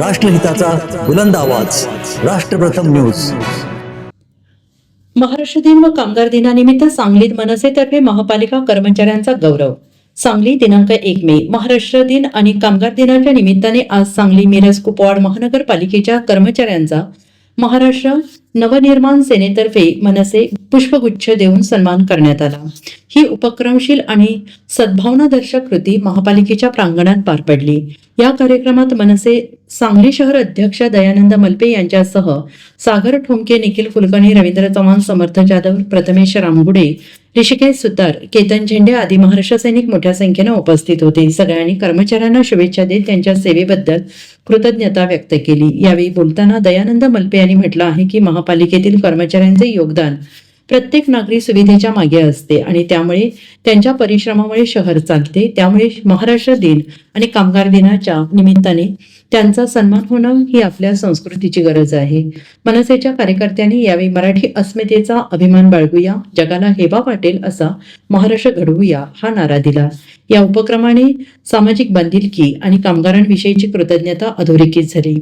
राष्ट्रहिताचा बुलंद आवाज. राष्ट्रप्रथम न्यूज. महाराष्ट्र दिन व कामगार दिनानिमित्त सांगलीत मनसेतर्फे महापालिका कर्मचाऱ्यांचा गौरव. सांगली दिनांक एक मे महाराष्ट्र दिन आणि कामगार दिनाच्या निमित्ताने आज सांगली मिरज कुपवाड महानगरपालिकेच्या कर्मचाऱ्यांचा महाराष्ट्र नवनिर्माण सेनेतर्फे मनसे पुष्पगुच्छ देऊन सन्मान करण्यात आला. ही उपक्रमशील आणि सद्भावनादर्शक कृती महापालिकेच्या प्रांगणात पार पडली. या कार्यक्रमात मनसे सांगली शहर अध्यक्ष दयानंद मल्पे यांच्यासह सागर ठोंके निखिल कुलकर्णी रवींद्र चव्हाण समर्थ जाधव प्रथमेश रामगुडे ऋषिकेश सुतार केतन झेंडे आदी महाराष्ट्र सैनिक मोठ्या संख्येनं उपस्थित होते. सगळ्यांनी कर्मचाऱ्यांना शुभेच्छा देत त्यांच्या सेवेबद्दल कृतज्ञता व्यक्त केली. यावेळी बोलताना दयानंद मल्पे यांनी म्हटलं आहे की महापालिकेतील कर्मचाऱ्यांचे योगदान प्रत्येक नागरी सुविधेच्या मागे असते आणि त्यामुळे त्यांच्या परिश्रमामुळे शहर चालते. त्यामुळे महाराष्ट्र दिन आणि कामगार दिनाच्या निमित्ताने त्यांचा सन्मान होणं ही आपल्या संस्कृतीची गरज आहे. मनसेच्या कार्यकर्त्यांनी यावेळी मराठी अस्मितेचा अभिमान बाळगूया. जगाला हेवा वाटेल असा महाराष्ट्र घडवूया हा नारा दिला. या उपक्रमाने सामाजिक बांधिलकी आणि कामगारांविषयीची कृतज्ञता अधोरेखित झाली.